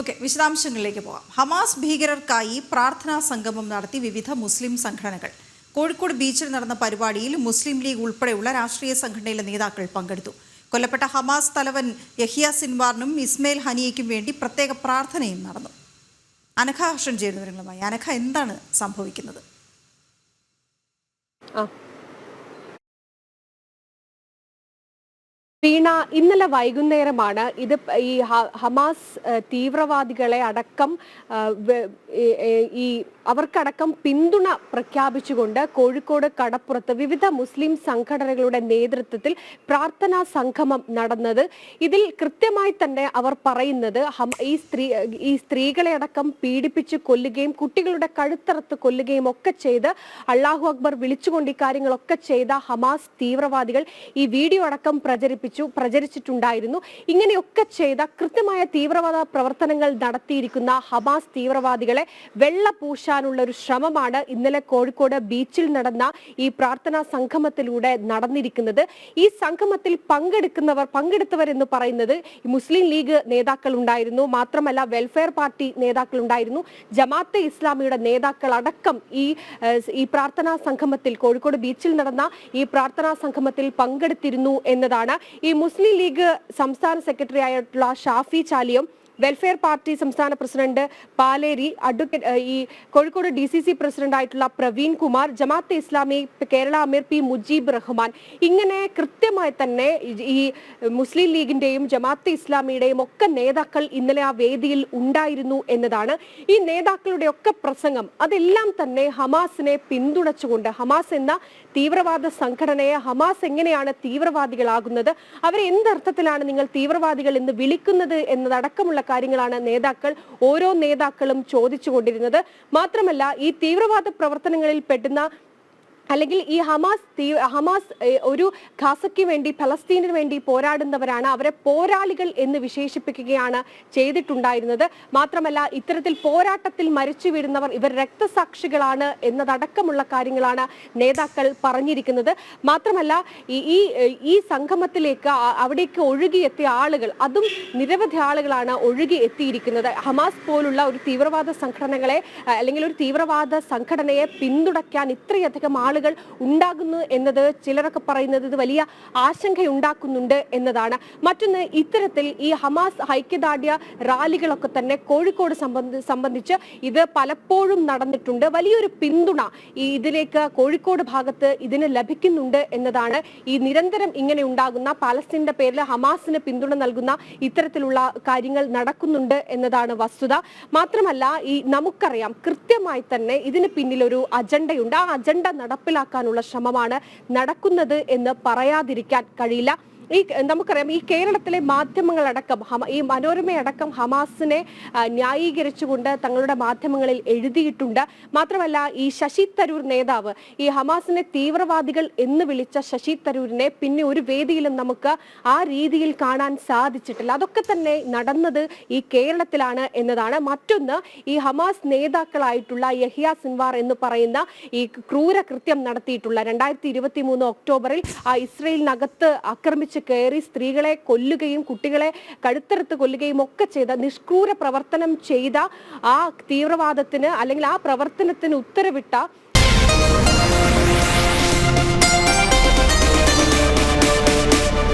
Okay വിശദാംശങ്ങളിലേക്ക് പോകാം. Hamas ഭീകരർക്കായി പ്രാർത്ഥനാ സംഗമം നടത്തി വിവിധ മുസ്ലിം സംഘടനകൾ. കോഴിക്കോട് ബീച്ചിൽ നടന്ന പരിപാടിയിൽ മുസ്ലിം ലീഗ് ഉൾപ്പെടെയുള്ള രാഷ്ട്രീയ സംഘടനയിലെ നേതാക്കൾ പങ്കെടുത്തു. കൊല്ലപ്പെട്ട ഹമാസ് തലവൻ യഹിയ സിൻവാറിനും ഇസ്മയിൽ ഹനിയയ്ക്കും വേണ്ടി പ്രത്യേക പ്രാർത്ഥനയും നടന്നു. അനഘ ഹർഷൻ ചെയ്യുന്നവരുമായി അനഘ എന്താണ് സംഭവിക്കുന്നത്? വീണ ഇന്നലെ വൈകുന്നേരമാണ് ഇത് ഈ ഹമാസ് തീവ്രവാദികളെ അടക്കം ഈ- അവർക്കടക്കം പിന്തുണ പ്രഖ്യാപിച്ചുകൊണ്ട് കോഴിക്കോട് കടപ്പുറത്ത് വിവിധ മുസ്ലിം സംഘടനകളുടെ നേതൃത്വത്തിൽ പ്രാർത്ഥനാ സംഗമം നടന്നത്. ഇതിൽ കൃത്യമായി തന്നെ അവർ പറയുന്നത് ഈ സ്ത്രീ ഈ സ്ത്രീകളെ അടക്കം പീഡിപ്പിച്ച് കൊല്ലുകയും കുട്ടികളുടെ കഴുത്തറത്ത് കൊല്ലുകയും ഒക്കെ ചെയ്ത് അള്ളാഹു അക്ബർ വിളിച്ചുകൊണ്ട് ഇക്കാര്യങ്ങളൊക്കെ കാര്യങ്ങളൊക്കെ ചെയ്ത ഹമാസ് തീവ്രവാദികൾ ഈ വീഡിയോ അടക്കം പ്രചരിപ്പിച്ചു. പ്രചരിച്ചിട്ടുണ്ടായിരുന്നു. ഇങ്ങനെയൊക്കെ ചെയ്ത കൃത്യമായ തീവ്രവാദ പ്രവർത്തനങ്ങൾ നടത്തിയിരിക്കുന്ന ഹമാസ് തീവ്രവാദികളെ വെള്ള പൂശാനുള്ള ഒരു ശ്രമമാണ് ഇന്നലെ കോഴിക്കോട് ബീച്ചിൽ നടന്ന ഈ പ്രാർത്ഥനാ സംഗമത്തിലൂടെ നടന്നിരിക്കുന്നത്. ഈ സംഗമത്തിൽ പങ്കെടുക്കുന്നവർ പങ്കെടുത്തവർ എന്ന് പറയുന്നത് മുസ്ലിം ലീഗ് നേതാക്കൾ ഉണ്ടായിരുന്നു. മാത്രമല്ല വെൽഫെയർ പാർട്ടി നേതാക്കൾ ഉണ്ടായിരുന്നു. ജമാഅത്തെ ഇസ്ലാമിയുടെ നേതാക്കൾ അടക്കം ഈ ഈ പ്രാർത്ഥനാ സംഗമത്തിൽ കോഴിക്കോട് ബീച്ചിൽ നടന്ന ഈ പ്രാർത്ഥനാ സംഗമത്തിൽ പങ്കെടുത്തിരുന്നു എന്നതാണ് ഈ മുസ്ലിം ലീഗ് സംസ്ഥാന സെക്രട്ടറി ആയിട്ടുള്ള ഷാഫി ചാലിയും വെൽഫെയർ പാർട്ടി സംസ്ഥാന പ്രസിഡന്റ് പാലേരി അഡ്വക്കേറ്റ് ഈ Kozhikode D C C president ആയിട്ടുള്ള പ്രവീൺ കുമാർ ജമാഅത്തെ ഇസ്ലാമി കേരള അമീർ പി മുജീബ് റഹ്മാൻ. ഇങ്ങനെ കൃത്യമായി തന്നെ ഈ മുസ്ലിം ലീഗിന്റെയും ജമാഅത്തെ ഇസ്ലാമിയുടെയും ഒക്കെ നേതാക്കൾ ഇന്നലെ ആ വേദിയിൽ ഉണ്ടായിരുന്നു എന്നതാണ്. ഈ നേതാക്കളുടെ ഒക്കെ പ്രസംഗം അതെല്ലാം തന്നെ ഹമാസിനെ പിന്തുണച്ചുകൊണ്ട് ഹമാസ് എന്ന തീവ്രവാദ സംഘടനയെ ഹമാസ് എങ്ങനെയാണ് തീവ്രവാദികളാകുന്നത് അവരെ എന്തർത്ഥത്തിലാണ് നിങ്ങൾ തീവ്രവാദികൾ എന്ന് വിളിക്കുന്നത് എന്നതടക്കമുള്ള കാര്യങ്ങളാണ് നേതാക്കൾ ഓരോ നേതാക്കളും ചോദിച്ചുകൊണ്ടിരുന്നത്. മാത്രമല്ല ഈ തീവ്രവാദ പ്രവർത്തനങ്ങളിൽ പെടുന്ന അല്ലെങ്കിൽ ഈ ഹമാസ് ഹമാസ് ഒരു ഖാസയ്ക്ക് വേണ്ടി ഫലസ്തീനിന് വേണ്ടി പോരാടുന്നവരാണ്. അവരെ പോരാളികൾ എന്ന് വിശേഷിപ്പിക്കുകയാണ് ചെയ്തിട്ടുണ്ടായിരുന്നത്. മാത്രമല്ല ഇത്തരത്തിൽ പോരാട്ടത്തിൽ മരിച്ചു വീഴുന്നവർ ഇവർ രക്തസാക്ഷികളാണ് എന്നതടക്കമുള്ള കാര്യങ്ങളാണ് നേതാക്കൾ പറഞ്ഞിരിക്കുന്നത്. മാത്രമല്ല ഈ ഈ സംഗമത്തിലേക്ക് അവിടേക്ക് ഒഴുകിയെത്തിയ ആളുകൾ അതും നിരവധി ആളുകളാണ് ഒഴുകി എത്തിയിരിക്കുന്നത്. ഹമാസ് പോലുള്ള ഒരു തീവ്രവാദ സംഘടനകളെ അല്ലെങ്കിൽ ഒരു തീവ്രവാദ സംഘടനയെ പിന്തുണയ്ക്കാൻ ഇത്രയധികം ആളുകൾ ഉണ്ടാകുന്നു എന്നത് ചിലരൊക്കെ പറയുന്നത് ഇത് വലിയ ആശങ്കയുണ്ടാക്കുന്നുണ്ട് എന്നതാണ്. മറ്റൊന്ന് ഇത്തരത്തിൽ ഈ ഹമാസ് ഐക്യദാർഢ്യ റാലികളൊക്കെ തന്നെ കോഴിക്കോട് സംബന്ധി സംബന്ധിച്ച് ഇത് പലപ്പോഴും നടന്നിട്ടുണ്ട്. വലിയൊരു പിന്തുണ ഇതിലേക്ക് കോഴിക്കോട് ഭാഗത്ത് ഇതിന് ലഭിക്കുന്നുണ്ട് എന്നതാണ് ഈ നിരന്തരം ഇങ്ങനെ ഉണ്ടാകുന്ന പാലസ്തീന്റെ പേരിൽ ഹമാസിന് പിന്തുണ നൽകുന്ന ഇത്തരത്തിലുള്ള കാര്യങ്ങൾ നടക്കുന്നുണ്ട് എന്നതാണ് വസ്തുത. മാത്രമല്ല ഈ നമുക്കറിയാം കൃത്യമായി തന്നെ ഇതിന് പിന്നിൽ ഒരു അജണ്ടയുണ്ട്. ആ അജണ്ട നടപ്പിലാക്കാനുള്ള ശ്രമമാണ് നടക്കുന്നത് എന്ന് പറയാതിരിക്കാൻ കഴിയില്ല. ഈ നമുക്കറിയാം ഈ കേരളത്തിലെ മാധ്യമങ്ങളടക്കം ഈ മനോരമയടക്കം ഹമാസിനെ ന്യായീകരിച്ചുകൊണ്ട് തങ്ങളുടെ മാധ്യമങ്ങളിൽ എഴുതിയിട്ടുണ്ട്. മാത്രമല്ല ഈ ശശി തരൂർ നേതാവ് ഈ ഹമാസിനെ തീവ്രവാദികൾ എന്ന് വിളിച്ച ശശി തരൂരിനെ പിന്നെ ഒരു വേദിയിലും നമുക്ക് ആ രീതിയിൽ കാണാൻ സാധിച്ചിട്ടില്ല. അതൊക്കെ തന്നെ നടന്നത് ഈ കേരളത്തിലാണ് എന്നതാണ്. മറ്റൊന്ന് ഈ ഹമാസ് നേതാക്കളായിട്ടുള്ള യഹിയ സിൻവാർ എന്ന് പറയുന്ന ഈ ക്രൂരകൃത്യം നടത്തിയിട്ടുള്ള രണ്ടായിരത്തി ഇരുപത്തി മൂന്ന് ഒക്ടോബറിൽ ആ ഇസ്രയേലിനകത്ത് ആക്രമിച്ച് കയറി സ്ത്രീകളെ കൊല്ലുകയും കുട്ടികളെ കഴുത്തറുത്ത് കൊല്ലുകയും ഒക്കെ ചെയ്ത നിഷ്ക്രൂര പ്രവർത്തനം ചെയ്ത ആ തീവ്രവാദത്തിന് അല്ലെങ്കിൽ ആ പ്രവർത്തനത്തിന് ഉത്തരവിട്ട